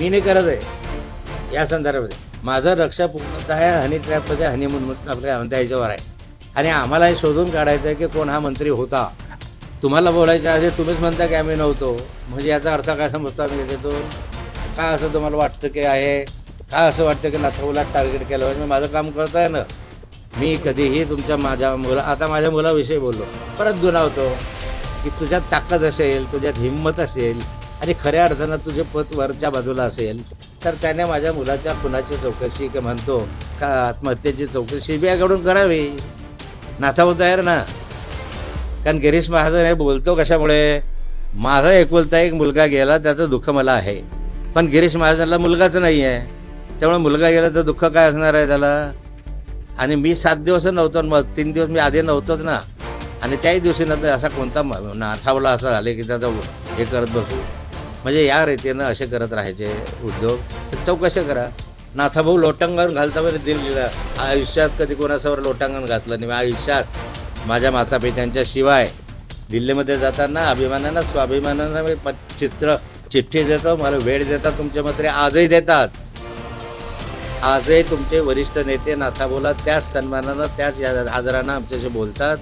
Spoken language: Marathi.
मी नाही करत आहे. या संदर्भामध्ये. माझं रक्षा पूर्णतः हनी ट्रॅपमध्ये हनीमून म्हणून आपल्या म्हणता याच्यावर आहे. आणि आम्हाला हे शोधून काढायचं आहे की कोण हा मंत्री होता. तुम्हाला बोलायच्या आधी तुम्हीच म्हणता की आम्ही नव्हतो. म्हणजे याचा अर्थ काय समजतो आम्ही देतो का असं तुम्हाला वाटतं की आहे? का असं वाटतं की नाथाऊला टार्गेट केलं? पाहिजे माझं काम करता आहे ना. मी कधीही तुमच्या माझ्या मुला आता माझ्या मुलाविषयी बोललो. परत गुणावतो की तुझ्यात ताकद असेल तुझ्यात हिंमत असेल आणि खऱ्या अर्थानं तुझे पत वरच्या बाजूला असेल तर त्याने माझ्या मुलाच्या खुनाची चौकशी म्हणतो का आत्महत्येची चौकशी सीबीआयकडून करावी. नाथाऊ तयार ना. कारण गिरीश महाजन हे बोलतो कशामुळे? माझा एकुलता एक मुलगा गेला त्याचं दुःख मला आहे. पण गिरीश महाजनला मुलगाच नाही आहे त्यामुळे मुलगा गेला तर दुःख काय असणार आहे त्याला? आणि मी सात दिवस नव्हतो आणि मग तीन दिवस मी आधी नव्हतोच ना. आणि त्याही दिवशी नंतर असा कोणता नाठावला असं झाले की त्याचा हे करत बसू. म्हणजे या रीतीनं असे करत राहायचे उद्योग. तर चौकशा करा. नाथाभाऊ लोटांगण घालता बरं दिल्लीला. आयुष्यात कधी कोणासमोर लोटांगण घातलं नाही. मी आयुष्यात माझ्या मातापित्यांच्या शिवाय दिल्लीमध्ये जाताना अभिमानानं स्वाभिमानानं मी प- चित्र चिठ्ठी देतो. मला वेळ देतात तुमचे मंत्री आजही देतात. आजही तुमचे वरिष्ठ नेते नाथाबोला त्याच सन्मानानं त्याच या- आदरानं आमच्याशी बोलतात.